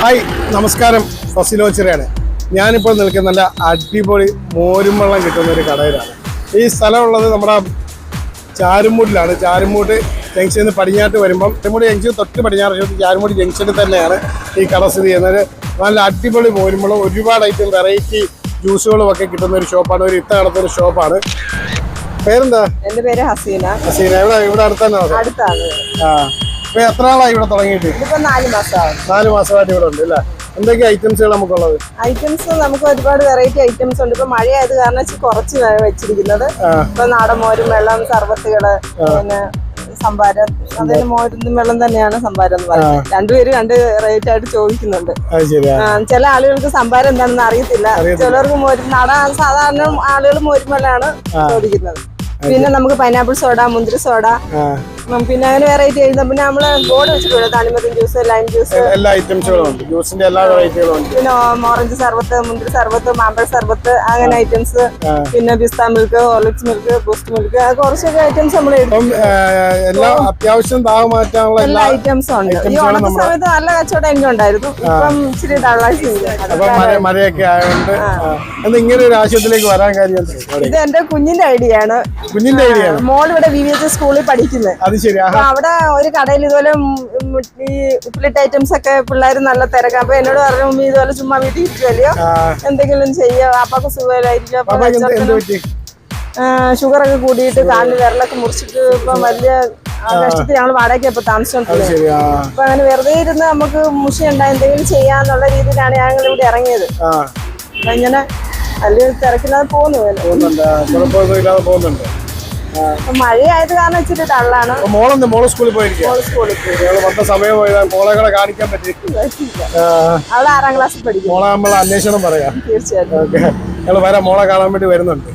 Hi നമസ്കാരം. ഫസിലോച്ചിറയാണ് ഞാനിപ്പോൾ നിൽക്കുന്ന നല്ല അടിപൊളി മോരും വെള്ളം കിട്ടുന്ന ഒരു കടയിലാണ്. ഈ സ്ഥലമുള്ളത് നമ്മുടെ ചാരുമൂട്ടിലാണ്. ചാരുമൂട്ട് ജംഗ്ഷനിൽ നിന്ന് പടിഞ്ഞാട്ട് വരുമ്പം ചാരുമൂടി ജംഗ്ഷൻ തൊട്ട് പടിഞ്ഞാറ് ചാരുമൂടി ജംഗ്ഷനിൽ തന്നെയാണ് ഈ കട സ്ഥിതി ചെയ്യുന്നത്. നല്ല അടിപൊളി മോരും വെള്ളം ഒരുപാട് ഐറ്റം വെറൈറ്റി ജ്യൂസുകളും ഒക്കെ കിട്ടുന്ന ഒരു ഷോപ്പാണ്. ഒരു ഇത്ത നടത്തുന്ന ഷോപ്പാണ്. പേരെന്താ? എന്റെ പേര് ഹസീന. ഹസീന. ഇവിടെ ഇവിടെ അടുത്താണ്. ആ. ഇപ്പൊ എത്ര നാളായി ഇവിടെ തുടങ്ങിയിട്ട്? ഇതിപ്പോ നാല് മാസമാവും. നാല് മാസമായിട്ട് ഇവിടെ ഉണ്ട് അല്ലേ? എന്തൊക്കെ ഐറ്റംസുകൾ നമുക്കുള്ളത്? ഐറ്റംസ് നമുക്ക് ഒരുപാട് വെറൈറ്റി ഐറ്റംസ് ഉണ്ട്. ഇപ്പൊ മഴയായത് കാരണം കുറച്ച് വെച്ചിരിക്കുന്നത്. ഇപ്പൊ നാടൻ മോരും വെള്ളം സർബത്തുകൾ പിന്നെ സംഭാരം അതിന് മോരും വെള്ളം തന്നെയാണ് സംഭാരം എന്ന് പറയുന്നത്. രണ്ടുപേരും രണ്ട് റേറ്റ് ആയിട്ട് ചോദിക്കുന്നുണ്ട്. ചില ആളുകൾക്ക് സംഭാരം എന്താണെന്ന് അറിയത്തില്ല. ചിലർക്ക് മോരും നാടൻ സാധാരണ ആളുകൾ മോരും വെള്ളമാണ് ചോദിക്കുന്നത്. പിന്നെ നമുക്ക് പൈനാപ്പിൾ സോഡ മുന്തിരി സോഡ പിന്നെ അങ്ങനെ വെറൈറ്റി ആയിരുന്നു. പിന്നെ നമ്മൾ ബോർഡ് വെച്ചിട്ടുണ്ട് തണിമത്തൻ ജ്യൂസ് ലൈം ജ്യൂസ് എല്ലാ ഐറ്റംസുകളും ഉണ്ട്. ജ്യൂസിന്റെ എല്ലാ വെറൈറ്റികളും ഉണ്ട്. പിന്നെ ഓറഞ്ച് സർബത്ത് മുന്തിരി സർബത്ത് മാമ്പഴ സർബത്ത് അങ്ങനെ ഐറ്റംസ് പിന്നെ പിസ്ത milk Horlicks milk Boost milk കുറച്ചൊക്കെ ഐറ്റംസ് നമ്മൾ എല്ലാം അത്യാവശ്യം മാറ്റാനുള്ള എല്ലാ ഐറ്റംസും ഉണ്ട്. ഈ ഓണത്തെ സമയത്ത് നല്ല കച്ചവടം എനിക്ക് ഉണ്ടായിരുന്നു. ഇപ്പം ഇച്ചിരി തള്ളാഴ്ച മഴയൊക്കെ ആയതുകൊണ്ട് ഇങ്ങനെ ഒരു ആശയത്തിലേക്ക് വരാൻ കാര്യം ഇത് എന്റെ കുഞ്ഞിന്റെ ഐഡിയ ആണ്. കുഞ്ഞിന്റെ ഐഡിയ മോൾ ഇവിടെ വി വി എച്ച് സ്കൂളിൽ പഠിക്കുന്നത് ശരി അവിടെ ഒരു കടയിൽ ഇതുപോലെ ഈ ഉപ്പിലിട്ട് ഐറ്റംസ് ഒക്കെ പിള്ളേർ നല്ല തിരക്കാം. അപ്പൊ എന്നോട് പറഞ്ഞു "ഉമ്മി, ഇതുപോലെ ചുമ്മാ വീട്ടിൽ ഇരിക്കുമല്ലോ എന്തെങ്കിലും ചെയ്യോ? അപ്പൊക്കെ അപ്പൊ ഷുഗർ ഒക്കെ കൂടിയിട്ട് കാലിൽ വിരലൊക്കെ മുറിച്ചിട്ട് ഇപ്പൊ വലിയ കഷ്ടത്തിൽ ഞങ്ങൾ വാടകയ്ക്ക് ഇപ്പൊ താമസിച്ചോണ്ടിരുന്നത്. അപ്പൊ അങ്ങനെ വെറുതെ ഇരുന്ന് നമുക്ക് മുഷി ഉണ്ടായി എന്തെങ്കിലും ചെയ്യാന്നുള്ള രീതിയിലാണ് ഞങ്ങൾ ഇവിടെ ഇറങ്ങിയത്. അപ്പൊ ഇങ്ങനെ വലിയ തിരക്കില്ലാതെ പോകുന്നു പോകുന്നുണ്ട്. മഴയായത് കാരണം ഇച്ചിരി തള്ളാണ്. അപ്പൊ മോൾ സ്കൂളിൽ പോയിരിക്കും സ്കൂളിൽ പോയി വന്ന സമയം പോയതാ. മോളെ കൂടെ കാണിക്കാൻ പറ്റി അവിടെ ആറാം ക്ലാസ്സിൽ പഠിക്കും മോളെ നമ്മൾ അന്വേഷണം പറയാം. തീർച്ചയായിട്ടും. ഓക്കെ. ഞങ്ങൾ വരാം. മോളെ കാണാൻ വേണ്ടി വരുന്നുണ്ട്.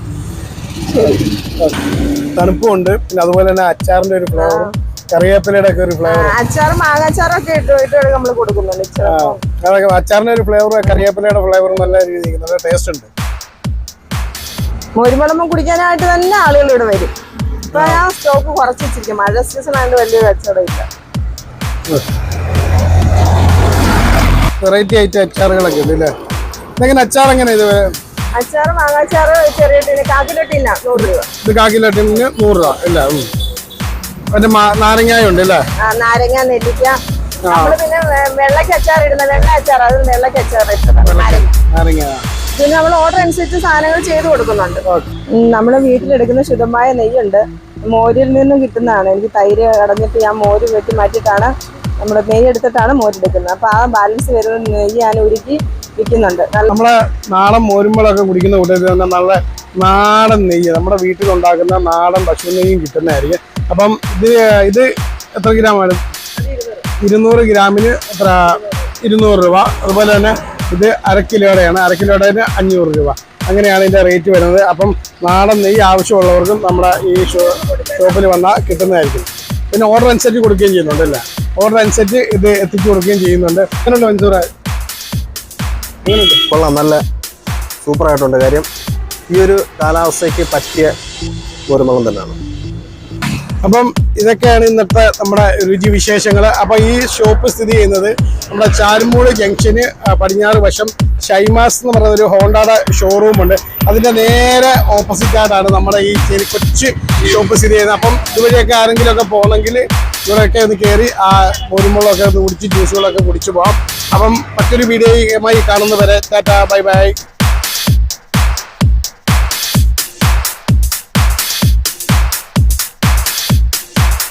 തണുപ്പുണ്ട്. പിന്നെ അതുപോലെ തന്നെ അച്ചാറിന്റെ ഒരു ഫ്ലേവർ കറിവേപ്പിലയുടെ ഒക്കെ ഒരു ഫ്ലേവർ അച്ചാറും മാങ്ങാച്ചാറും ഒക്കെ ഇട്ട് നമ്മൾ കൊടുക്കുന്നുണ്ട്. അതൊക്കെ അച്ചാറിന്റെ ഒരു ഫ്ലേവർ കറിവേപ്പിലയുടെ ഫ്ലേവർ നല്ല രീതിക്ക് നല്ല ടേസ്റ്റ് ഉണ്ട്. മോരുവെള്ളം കുടിക്കാനായിട്ട് തന്നെ ആളുകൾ ഇവിടെ വരും. ഇപ്പൊ ആ സ്റ്റോക്ക് കുറച്ച് വെച്ചിരിക്കും. മഴ സീസൺ ആയതുകൊണ്ട് വലിയ കച്ചവടം ഇല്ല. വെറൈറ്റി ആയിട്ട് അച്ചാറുകളൊക്കെ ഉണ്ട് അല്ലേ? ഇതെങ്ങനെ അച്ചാർ എങ്ങനെ ഇത്? അച്ചാറ് മാങ്ങാച്ചാറ് ചെറിയ ടീന് കാക്കിലെ ടീന നൂറ് രൂപ. ഇത് കാക്കിലോ ടീമിന് നൂറ് രൂപ ഇല്ല ഉം. മറ്റേ മാ- നാരങ്ങായ ഉണ്ട് അല്ലേ? ആ, നാരങ്ങ നെല്ലിക്ക. നമ്മൾ പിന്നെ വെ- വെള്ളയ്ക്ക് അച്ചാർ ഇടുന്ന വെള്ള അച്ചാർ അത് അച്ചാർ നാരങ്ങ നാരങ്ങ. പിന്നെ നമ്മൾ ഓർഡർ അനുസരിച്ച് സാധനങ്ങൾ ചെയ്തു കൊടുക്കുന്നുണ്ട്. നമ്മുടെ വീട്ടിലെടുക്കുന്ന ശുദ്ധമായ നെയ്യുണ്ട്. മോരിൽ നിന്നും കിട്ടുന്നതാണ്. എനിക്ക് തൈര് അടഞ്ഞിട്ട് ഞാൻ മോര് വെട്ടി മാറ്റിയിട്ടാണ് നമ്മൾ നെയ്യ് എടുത്തിട്ടാണ് മോരെടുക്കുന്നത് അപ്പൊ ആ ബാലൻസ് വരുന്ന നെയ്യ് ഞാൻ ഉരുക്കി വിൽക്കുന്നുണ്ട്. നമ്മളെ നാടൻ മോരുമ്പോഴൊക്കെ കുടിക്കുന്ന കൂട്ടത്തിൽ തന്നെ നല്ല നാടൻ നെയ്യ്. നമ്മുടെ വീട്ടിലുണ്ടാക്കുന്ന നാടൻ പശു നെയ്യും കിട്ടുന്നതായിരിക്കും. അപ്പം ഇത് ഇത് എത്ര ഗ്രാം ആണ്? ഇരുന്നൂറ് ഗ്രാമിന് എത്ര? ഇരുന്നൂറ് രൂപ. അതുപോലെ തന്നെ ഇത് അര കിലോയുടെയാണ്. അര കിലോയുടെ അഞ്ഞൂറ് രൂപ. അങ്ങനെയാണ് ഇതിന്റെ റേറ്റ് വരുന്നത്. അപ്പം നാടൻ നെയ്യ് ആവശ്യമുള്ളവർക്കും നമ്മുടെ ഈ ഷോപ്പിൽ വന്നാൽ കിട്ടുന്നതായിരിക്കും. പിന്നെ ഓർഡർ അനുസരിച്ച് കൊടുക്കുകയും ചെയ്യുന്നുണ്ട് അല്ലേ? ഓർഡർ അനുസരിച്ച് ഇത് എത്തിച്ചു കൊടുക്കുകയും ചെയ്യുന്നുണ്ട്. അങ്ങനെയുണ്ട് മൻസൂർ കൊള്ളാം. നല്ല സൂപ്പറായിട്ടുണ്ട് കാര്യം. ഈ ഒരു കാലാവസ്ഥയ്ക്ക് പറ്റിയ ഒരുമളം തന്നെയാണ്. അപ്പം ഇതൊക്കെയാണ് ഇന്നത്തെ നമ്മുടെ രുചി വിശേഷങ്ങൾ അപ്പം ഈ ഷോപ്പ് സ്ഥിതി ചെയ്യുന്നത് നമ്മുടെ ചാരുമൂട് ജംഗ്ഷന് പടിഞ്ഞാറ് വശം ഷൈമാസ് എന്ന് പറയുന്ന ഒരു ഹോണ്ടയുടെ ഷോറൂം ഉണ്ട്. അതിന്റെ നേരെ ഓപ്പോസിറ്റായിട്ടാണ് നമ്മുടെ ഈ കൊച്ചു ഷോപ്പ് സ്ഥിതി ചെയ്യുന്നത്. അപ്പം ഇതുവഴിയൊക്കെ ആരെങ്കിലുമൊക്കെ പോകണമെങ്കിൽ ഇവിടെയൊക്കെ ഒന്ന് കയറി ആ പൊരുമുളൊക്കെ ഒന്ന് കുടിച്ച് ജ്യൂസുകളൊക്കെ കുടിച്ച് പോകാം അപ്പം മറ്റൊരു വീഡിയോയുമായി കാണുന്നവരെ ടാറ്റാ ബൈ ബൈ.